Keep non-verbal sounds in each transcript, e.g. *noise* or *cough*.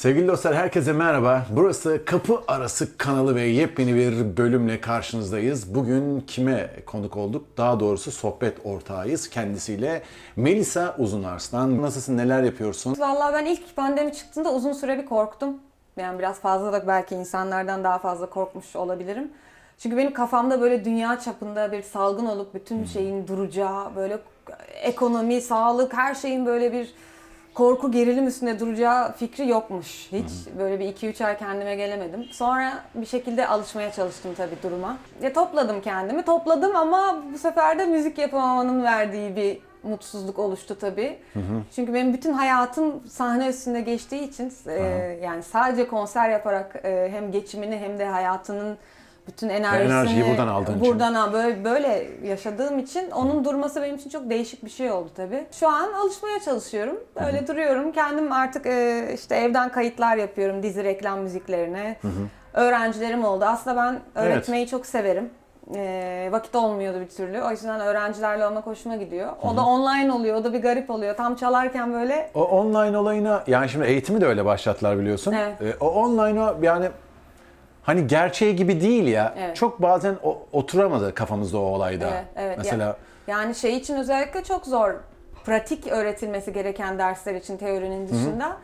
Sevgili dostlar herkese merhaba. Burası Kapı Arası kanalı ve yepyeni bir bölümle karşınızdayız. Bugün kime konuk olduk? Daha doğrusu sohbet ortağıyız kendisiyle. Melisa Uzunarslan. Nasılsın, neler yapıyorsun? Vallahi ben ilk pandemi çıktığında uzun süre bir korktum. Yani biraz fazla da belki insanlardan daha fazla korkmuş olabilirim. Çünkü benim kafamda böyle dünya çapında bir salgın olup bütün şeyin duracağı, böyle ekonomi, sağlık, her şeyin böyle bir korku, gerilim üstünde duracağı fikri yokmuş. Hiç böyle bir 2-3 ay kendime gelemedim. Sonra bir şekilde alışmaya çalıştım tabii duruma. Ya topladım kendimi. Topladım ama bu sefer de müzik yapamamanın verdiği bir mutsuzluk oluştu tabii. Çünkü benim bütün hayatım sahne üstünde geçtiği için e, yani sadece konser yaparak e, hem geçimini hem de hayatının bütün enerjisini enerjiyi buradan aldığın için. buradan al- böyle böyle yaşadığım için onun durması benim için çok değişik bir şey oldu tabii. Şu an alışmaya çalışıyorum. Öyle duruyorum. Kendim artık e, işte evden kayıtlar yapıyorum dizi reklam müziklerine. Öğrencilerim oldu. Aslında ben öğretmeyi çok severim. E, vakit olmuyordu bir türlü. O yüzden öğrencilerle olmak hoşuma gidiyor. O da online oluyor. O da bir garip oluyor. Tam çalarken böyle O online olayına, yani şimdi eğitimi de öyle başlattılar biliyorsun. Evet. Ee, o online o yani hani gerçeği gibi değil ya. Evet. Çok bazen o- oturamadı kafamızda o olayda. Evet, evet. Mesela Ya- yani şey için özellikle çok zor. Pratik öğretilmesi gereken dersler için teorinin dışında.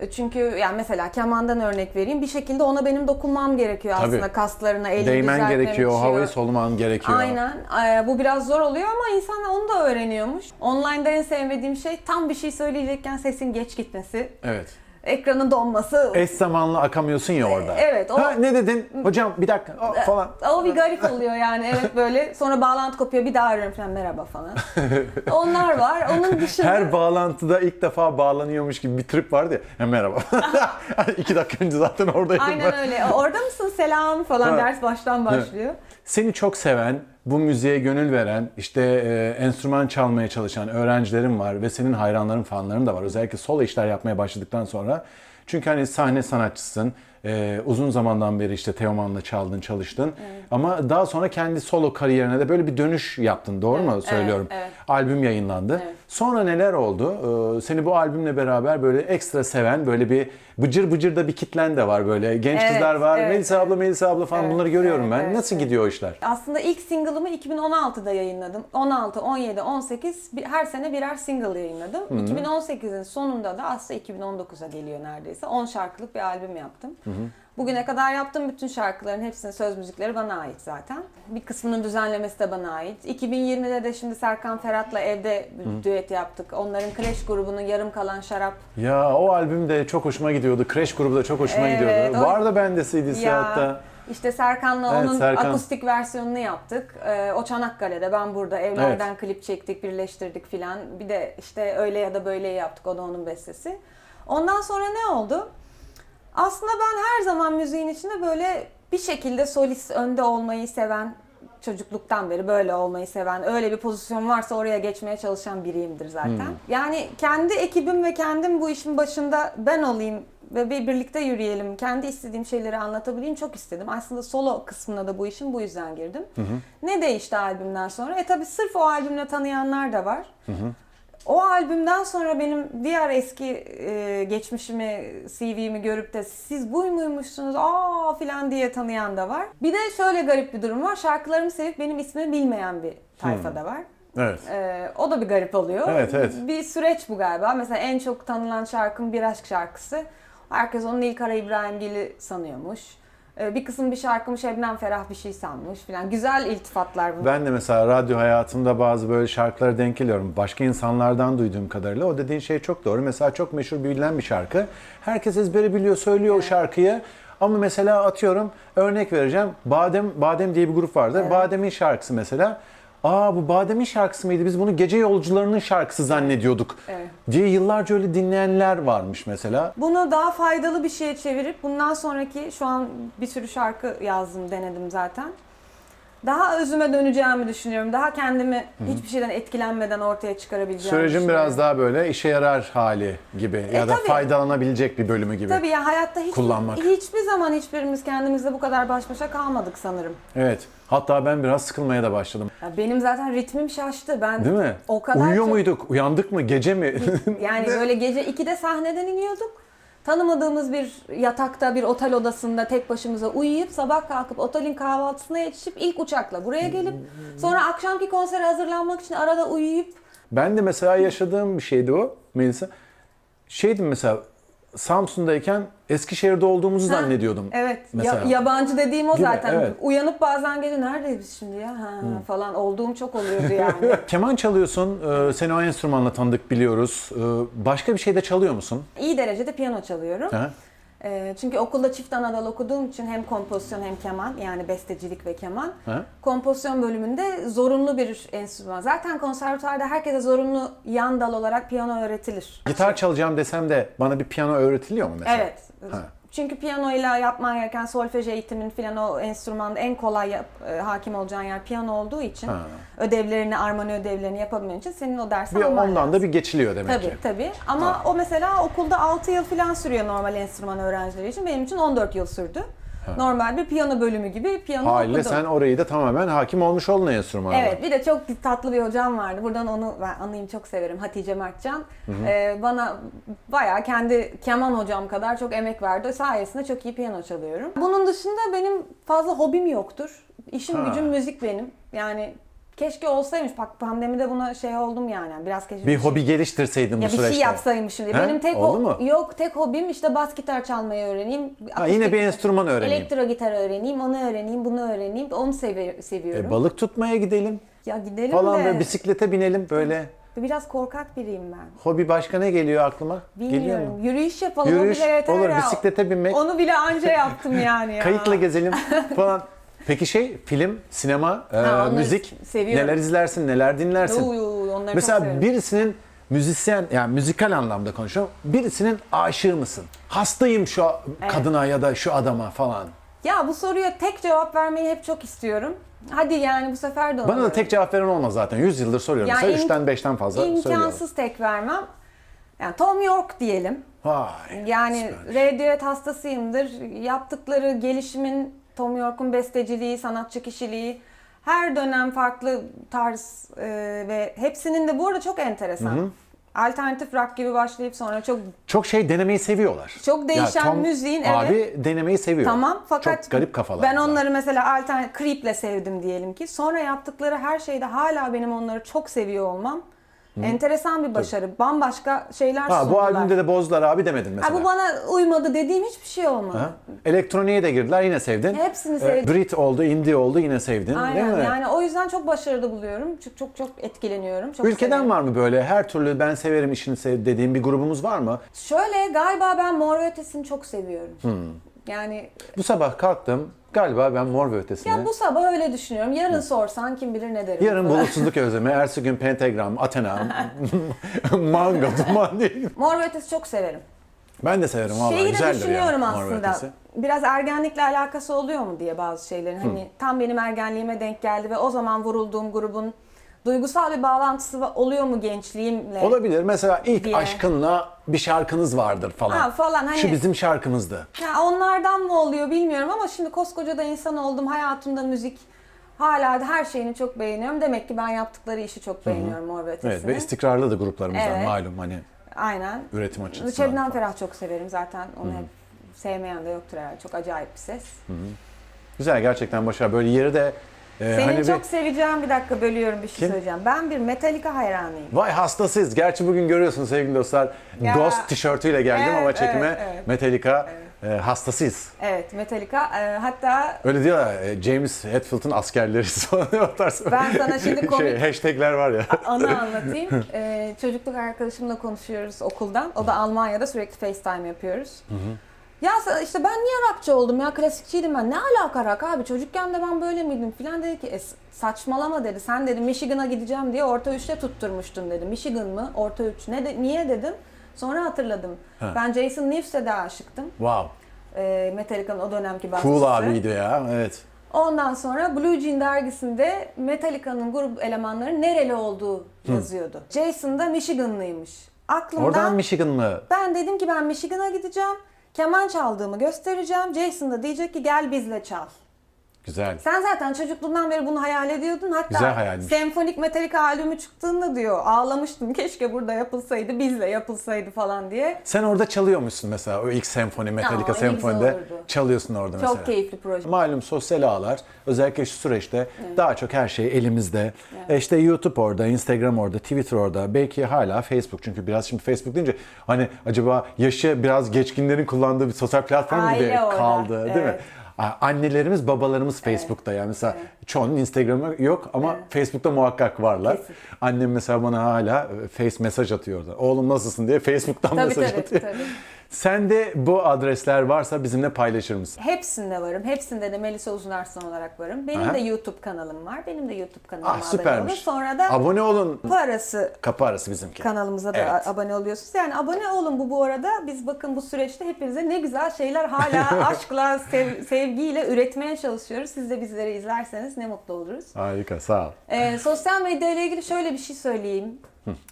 E, Çünkü yani mesela kemandan örnek vereyim. Bir şekilde ona benim dokunmam gerekiyor Tabii. aslında kaslarına, elimi değmen gerekiyor, o havayı soluman gerekiyor. Aynen. Ee, bu biraz zor oluyor ama insan onu da öğreniyormuş. Online'da en sevmediğim şey tam bir şey söyleyecekken sesin geç gitmesi, Evet. Ekranın donması. Eş zamanlı akamıyorsun ya orada. Evet, o- Ha, ne dedin? Hocam bir dakika o, falan. O bir garip oluyor yani evet böyle. Sonra bağlantı kopuyor bir daha arıyorum falan merhaba falan. *laughs* Onlar var. Onun dışında... Her bağlantıda ilk defa bağlanıyormuş gibi bir trip vardı ya. Ha, merhaba. *laughs* İki dakika önce zaten oradaydım. ben. Aynen öyle. Orada mısın selam falan Ha. ders baştan başlıyor. Seni çok seven, bu müziğe gönül veren, işte e, enstrüman çalmaya çalışan öğrencilerim var ve senin hayranların, fanların da var. Özellikle solo işler yapmaya başladıktan sonra. Çünkü hani sahne sanatçısın. E, uzun zamandan beri işte Teoman'la çaldın, çalıştın. Ama daha sonra kendi solo kariyerine de böyle bir dönüş yaptın. Doğru mu Evet, söylüyorum? evet, evet. Albüm yayınlandı. Evet. Sonra neler oldu? Ee, seni bu albümle beraber böyle ekstra seven, böyle bir bıcır bıcır da bir kitlen de var böyle. Genç Evet, kızlar var. evet, Melisa abla, Melisa abla falan Evet, bunları görüyorum evet, ben. evet, Nasıl evet. gidiyor işler? Aslında ilk single'ımı 2016'da yayınladım. 16, 17, 18 bir- her sene birer single yayınladım. 2018'in sonunda da aslında 2019'a geliyor neredeyse. 10 şarkılık bir albüm yaptım. Bugüne kadar yaptığım bütün şarkıların hepsinin söz müzikleri bana ait zaten. Bir kısmının düzenlemesi de bana ait. 2020'de de şimdi Serkan Ferhat'la evde bir düet yaptık. Onların Crash grubunun yarım kalan şarap Ya o albüm de çok hoşuma gidiyordu. Crash grubu da çok hoşuma Evet, gidiyordu. o- Var da bende CD'si hatta. işte Serkan'la Evet, onun Serkan. akustik versiyonunu yaptık. Ee, o Çanakkale'de, ben burada. Evlerden klip çektik, birleştirdik filan. Bir de işte öyle ya da böyle yaptık. O da onun bestesi. Ondan sonra ne oldu? Aslında ben her zaman müziğin içinde böyle bir şekilde solist önde olmayı seven, çocukluktan beri böyle olmayı seven, öyle bir pozisyon varsa oraya geçmeye çalışan biriyimdir zaten. Yani kendi ekibim ve kendim bu işin başında ben olayım ve bir birlikte yürüyelim, kendi istediğim şeyleri anlatabileyim çok istedim. Aslında solo kısmına da bu işin bu yüzden girdim. Ne değişti albümden sonra? E tabi sırf o albümle tanıyanlar da var. O albümden sonra benim diğer eski e, geçmişimi, CV'mi görüp de siz bu muymuşsunuz aa filan diye tanıyan da var. Bir de şöyle garip bir durum var. Şarkılarımı sevip benim ismimi bilmeyen bir tayfa da var. Evet. E, o da bir garip oluyor. Evet, evet. Bir süreç bu galiba. Mesela en çok tanınan şarkım Bir Aşk şarkısı. Herkes onu Nilkara İbrahimgil'i sanıyormuş. E, bir kısım bir şarkımı Şebnem Ferah bir şey sanmış filan. Güzel iltifatlar bunlar. Ben de mesela radyo hayatımda bazı böyle şarkılara denk geliyorum. Başka insanlardan duyduğum kadarıyla o dediğin şey çok doğru. Mesela çok meşhur bilinen bir şarkı. Herkes ezbere biliyor, söylüyor o şarkıyı. Ama mesela atıyorum örnek vereceğim. Badem Badem diye bir grup vardı. Badem'in şarkısı mesela. Aa bu Badem'in şarkısı mıydı? Biz bunu gece yolcularının şarkısı zannediyorduk. Evet. Diye yıllarca öyle dinleyenler varmış mesela. Bunu daha faydalı bir şeye çevirip bundan sonraki şu an bir sürü şarkı yazdım, denedim zaten. Daha özüme döneceğimi düşünüyorum. Daha kendimi hiçbir şeyden etkilenmeden ortaya çıkarabileceğimi Sürecin biraz daha böyle işe yarar hali gibi ya da tabii. faydalanabilecek bir bölümü gibi. Tabii ya hayatta hiç, Kullanmak. hiçbir zaman hiçbirimiz kendimizle bu kadar baş başa kalmadık sanırım. Evet. Hatta ben biraz sıkılmaya da başladım. Ya benim zaten ritmim şaştı. Ben Değil mi? O kadar Uyuyor çok- muyduk? Uyandık mı? Gece mi? *laughs* yani *laughs* böyle gece 2'de sahneden iniyorduk. Tanımadığımız bir yatakta bir otel odasında tek başımıza uyuyup sabah kalkıp otelin kahvaltısına yetişip ilk uçakla buraya gelip sonra akşamki konsere hazırlanmak için arada uyuyup Ben de mesela yaşadığım bir şeydi o Melisa. Şeydim mesela Samsun'dayken Eskişehir'de olduğumuzu zannediyordum. evet ya- Mesela. yabancı dediğim o Gibi, zaten. evet. Uyanıp bazen gece neredeyiz biz şimdi ya ha, falan olduğum çok oluyordu yani. *laughs* Keman çalıyorsun, e, seni o enstrümanla tanıdık biliyoruz. E, Başka bir şey de çalıyor musun? İyi derecede piyano çalıyorum. Ha? Ee, çünkü okulda çift anadal okuduğum için hem kompozisyon hem keman yani bestecilik ve keman. Ha? Kompozisyon bölümünde zorunlu bir enstrüman. Zaten konservatuarda herkese zorunlu yan dal olarak piyano öğretilir. Gitar çalacağım desem de bana bir piyano öğretiliyor mu mesela? Evet. Ha. Çünkü piyanoyla yapman gereken solfej eğitimin filan o enstrümanda en kolay yap- e, hakim olacağın yer piyano olduğu için Ha. ödevlerini, armoni ödevlerini yapabilmen için senin o dersi Bir alman ondan lazım. da bir geçiliyor demek Tabii ki. tabii. Ama o mesela okulda 6 yıl falan sürüyor normal enstrüman öğrencileri için. Benim için 14 yıl sürdü. Normal bir piyano bölümü gibi piyano Haliyle okudum. sen orayı da tamamen hakim olmuş oldun enstrümana. Evet bir de çok tatlı bir hocam vardı. Buradan onu ben anayım çok severim. Hatice Mertcan. Ee, bana bayağı kendi keman hocam kadar çok emek verdi. Sayesinde çok iyi piyano çalıyorum. Bunun dışında benim fazla hobim yoktur. İşim Ha. gücüm müzik benim. Yani keşke olsaymış. Bak pandemide buna şey oldum yani. Biraz keşke Bir hobi geliştirseydin bu ya bir süreçte. şey yapsaymışım diye. He? Benim tek Oldu mu? yok tek hobim işte bas gitar çalmayı öğreneyim. Ha, yine bir enstrüman öğreneyim. Elektro gitar öğreneyim, onu öğreneyim, bunu öğreneyim. Onu sevi- seviyorum. E, balık tutmaya gidelim ya gidelim falan de. böyle bisiklete binelim böyle. Biraz korkak biriyim ben. Hobi başka ne geliyor aklıma? Geliyor Bilmiyorum. mu? Yürüyüş yapalım. Yürüyüş o bile yeter olur, ya. bisiklete binmek. Onu bile anca yaptım yani ya. Kayıkla gezelim *laughs* falan. Peki şey film, sinema, e, Ha, onları müzik seviyorum. neler izlersin, neler dinlersin? Uy, uy, onları çok Mesela severim. birisinin müzisyen yani müzikal anlamda konuşuyorum. Birisinin aşığı mısın? Hastayım şu kadına ya da şu adama falan. Ya bu soruya tek cevap vermeyi hep çok istiyorum. Hadi yani bu sefer de Bana da tek cevap veren olmaz zaten. 100 yıldır soruyorum. Yani Mesela im- 3'ten 5'ten fazla söylüyorum. İmkansız tek vermem. Yani Tom York diyelim. Vay. Yani süper. Radiohead hastasıyımdır. Yaptıkları gelişimin, Tom York'un besteciliği, sanatçı kişiliği, her dönem farklı tarz e, ve hepsinin de bu arada çok enteresan. Alternatif rock gibi başlayıp sonra çok Çok şey denemeyi seviyorlar. Çok değişen Tom müziğin, Abi denemeyi seviyor. tamam fakat Çok garip kafalar. ben onları mesela alternatif Creep'le sevdim diyelim ki. Sonra yaptıkları her şeyde hala benim onları çok seviyor olmam. Enteresan bir başarı. Bambaşka şeyler Ha, bu sundular. albümde de bozdular abi demedin mesela. Ha, bu bana uymadı dediğim hiçbir şey olmadı. Ha? Elektroniğe de girdiler yine sevdin. Hepsini Ee, sevdim. Brit oldu, indie oldu yine sevdin değil Aynen mi? yani o yüzden çok başarılı buluyorum. Çok çok çok etkileniyorum. Çok Ülkeden seviyorum. var mı böyle her türlü ben severim işini sev dediğin bir grubumuz var mı? Şöyle galiba ben Mor ve Ötesi'ni çok seviyorum. Yani Bu sabah kalktım galiba ben Mor ve Ötesi'ni. ya bu sabah öyle düşünüyorum. Yarın sorsan kim bilir ne derim. Yarın bulutsuzluk özlemi, ertesi gün pentagram, Athena, *laughs* manga, duman değil. Mor ve Ötesi çok severim. Ben de severim valla Şeyi de düşünüyorum ya Mor ve aslında. Biraz ergenlikle alakası oluyor mu diye bazı şeylerin. Hani tam benim ergenliğime denk geldi ve o zaman vurulduğum grubun duygusal bir bağlantısı oluyor mu gençliğimle? Olabilir. Mesela ilk Diye. aşkınla bir şarkınız vardır falan. Ha, falan, hani- Şu bizim şarkımızdı. Ya onlardan mı oluyor bilmiyorum ama şimdi koskoca da insan oldum. Hayatımda müzik hala da her şeyini çok beğeniyorum. Demek ki ben yaptıkları işi çok beğeniyorum Mor ve Ötesi'ni. Evet ve istikrarlı da gruplarımızdan Evet. malum hani Aynen. üretim açısından. Şebnem. Ferah çok severim zaten. Onu hep sevmeyen de yoktur herhalde. Çok acayip bir ses. Güzel gerçekten başarılı. Böyle yeri de e, Senin hani çok bir... seveceğim bir dakika bölüyorum bir şey Kim? söyleyeceğim. Ben bir Metallica hayranıyım. Vay hastasıyız. Gerçi bugün görüyorsunuz sevgili dostlar. Ya. Ghost tişörtüyle geldim Evet, ama çekime evet, evet. Metallica e, hastasıyız. Evet Metallica. Ee, hatta Öyle diyorlar e, James Hetfield'ın askerleri *laughs* o tarz. Ben sana şimdi *laughs* komik- şey, hashtagler var ya. anı *laughs* anlatayım. Ee, çocukluk arkadaşımla konuşuyoruz okuldan. O da Almanya'da sürekli FaceTime yapıyoruz. Ya işte ben niye rockçı oldum ya klasikçiydim ben. Ne alaka rock abi çocukken de ben böyle miydim filan dedi ki "E, saçmalama dedi. Sen dedi Michigan'a gideceğim diye orta üçte tutturmuştun dedi. Michigan mı? Orta üç. Ne de, niye dedim. Sonra hatırladım. Ha. Ben Jason News'e de aşıktım. Wow. Ee, Metallica'nın o dönemki basçısı. Cool abiydi ya. Evet. Ondan sonra Blue Jean dergisinde Metallica'nın grup elemanları nereli olduğu yazıyordu. Jason da Michiganlıymış. Aklımda Oradan Michigan mı? ben dedim ki ben Michigan'a gideceğim. Keman çaldığımı göstereceğim. Jason da diyecek ki gel bizle çal. Güzel. Sen zaten çocukluğundan beri bunu hayal ediyordun. Hatta Güzel hayalmiş. senfonik Metallica albümü çıktığında diyor ağlamıştım keşke burada yapılsaydı bizle yapılsaydı falan diye. Sen orada çalıyormuşsun mesela o ilk senfoni, Metallica Aa, senfonide çalıyorsun orada mesela. Çok keyifli proje. Malum sosyal ağlar özellikle şu süreçte daha çok her şey elimizde. E işte YouTube orada, Instagram orada, Twitter orada. Belki hala Facebook çünkü biraz şimdi Facebook deyince hani acaba yaşı biraz geçkinlerin kullandığı bir sosyal platform gibi Aile orada, kaldı değil mi? evet. Annelerimiz, babalarımız Facebook'ta yani mesela çoğunun Instagram'ı yok ama Facebook'ta muhakkak varlar. Kesin. Annem mesela bana hala face mesaj atıyor orada. Oğlum nasılsın diye Facebook'tan Tabii, mesaj tabii, atıyor. tabii. Sende bu adresler varsa bizimle paylaşır mısın? Hepsinde varım. Hepsinde de Melisa Uzunarslan olarak varım. Benim Aha. de YouTube kanalım var. Benim de YouTube kanalıma Ah abone olun. süpermiş. Sonra da Abone olun. bu arası Kapı arası bizimki. kanalımıza da Evet. abone oluyorsunuz. Yani abone olun bu bu arada. Biz bakın bu süreçte hepinize ne güzel şeyler hala *laughs* aşkla, sev- sevgiyle üretmeye çalışıyoruz. Siz de bizleri izlerseniz ne mutlu oluruz. Harika sağ ol. Ee, sosyal medya ile ilgili şöyle bir şey söyleyeyim.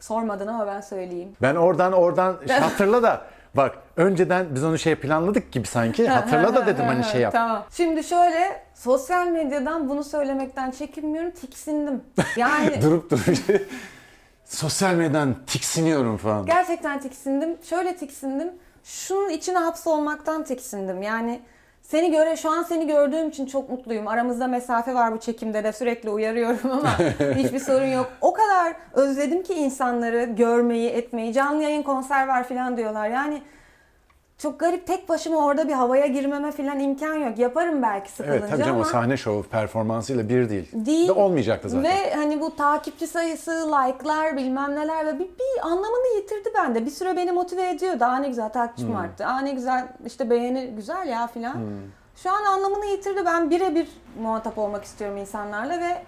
Sormadın ama ben söyleyeyim. Ben oradan oradan hatırla da *laughs* bak önceden biz onu şey planladık gibi sanki. Hatırla da dedim hani şey yap. Tamam. Şimdi şöyle sosyal medyadan bunu söylemekten çekinmiyorum. Tiksindim. Yani *laughs* Durup durup sosyal medyadan tiksiniyorum falan. gerçekten tiksindim. Şöyle tiksindim. Şunun içine hapsolmaktan tiksindim. Yani seni göre şu an seni gördüğüm için çok mutluyum. Aramızda mesafe var bu çekimde de sürekli uyarıyorum ama *laughs* hiçbir sorun yok. O kadar özledim ki insanları görmeyi, etmeyi. Canlı yayın konser var falan diyorlar. Yani çok garip tek başıma orada bir havaya girmeme falan imkan yok. Yaparım belki sıkılınca Evet tabii canım ama o sahne şovu performansıyla bir değil. Değil. Ve olmayacaktı zaten. Ve hani bu takipçi sayısı, like'lar bilmem neler ve bir, bir anlamını yitirdi bende. Bir süre beni motive ediyordu. Aa ne güzel takipçim Hmm. arttı. Aa ne güzel işte beğeni güzel ya filan. Şu an anlamını yitirdi. Ben birebir muhatap olmak istiyorum insanlarla ve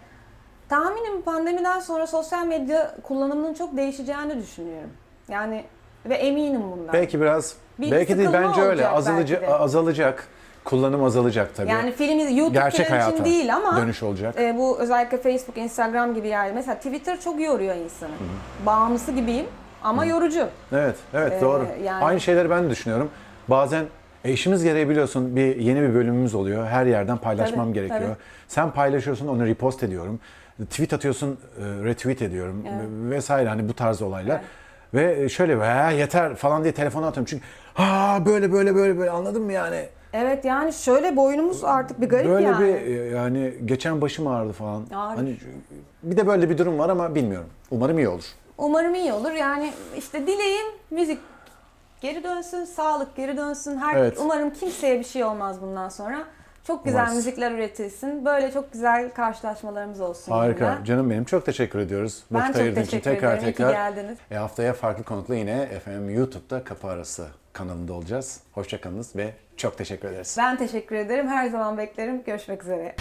tahminim pandemiden sonra sosyal medya kullanımının çok değişeceğini düşünüyorum. Yani ve eminim bundan. Belki biraz Bir belki sıkılma bence öyle olacak azalacak de. Kullanım azalacak tabii. Yani film YouTube Gerçek hayata için değil ama dönüş olacak. e, bu özellikle Facebook, Instagram gibi yerler. Mesela Twitter çok yoruyor insanı. Bağımlısı gibiyim ama yorucu. Evet, evet Ee, doğru. yani- Aynı şeyleri ben de düşünüyorum. Bazen e, işimiz gereği biliyorsun bir yeni bir bölümümüz oluyor. Her yerden paylaşmam Tabii, gerekiyor. tabii. Sen paylaşıyorsun, onu repost ediyorum. Tweet atıyorsun, e, retweet ediyorum vesaire hani bu tarz olaylar. Ve şöyle "Ha, yeter falan diye telefonu atıyorum. Çünkü ha böyle böyle böyle böyle anladın mı yani? Evet yani şöyle boynumuz artık bir garip Böyle yani. bir e, yani geçen başım ağrıdı falan. Ağrır. Hani bir de böyle bir durum var ama bilmiyorum. Umarım iyi olur. Umarım iyi olur. Yani işte dileğim müzik geri dönsün, sağlık geri dönsün. Her Evet. umarım kimseye bir şey olmaz bundan sonra. Çok güzel Umarız. müzikler üretilsin. Böyle çok güzel karşılaşmalarımız olsun. Harika. yayında. Canım benim çok teşekkür ediyoruz. Ben Vakit çok ayırdığın için teşekkür tekrar ederim. İyi tekrar. geldiniz. E, haftaya farklı konukla yine efendim YouTube'da Kapı Arası kanalında olacağız. Hoşçakalınız ve çok teşekkür ederiz. Ben teşekkür ederim. Her zaman beklerim. Görüşmek üzere.